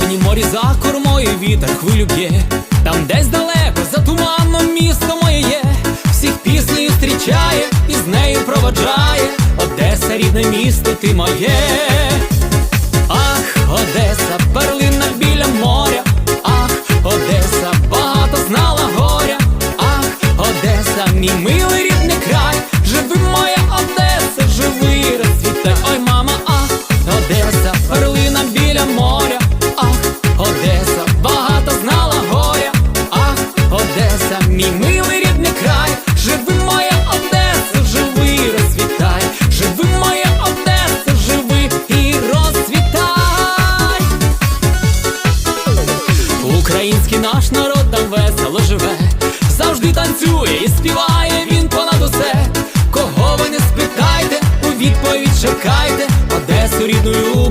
Чорні морі за кормою вітер хвилю б'є, там десь далеко за туманом місто моє є, всіх піснею зустрічає і з нею проводжає. Одеса, рідне місто, ти моє. Ах, Одеса, перлина біля моря, ах, Одеса, багато знала горя, ах, Одеса, мій милий Одеса, мій милий рідний край, живи моя Одеса, живи, розцвітай, живи моя Одеса, живи і розцвітай. Український наш народ там весело живе, завжди танцює і співає він понад усе. Кого ви не спитайте, у відповідь чекайте, Одесу рідну любим.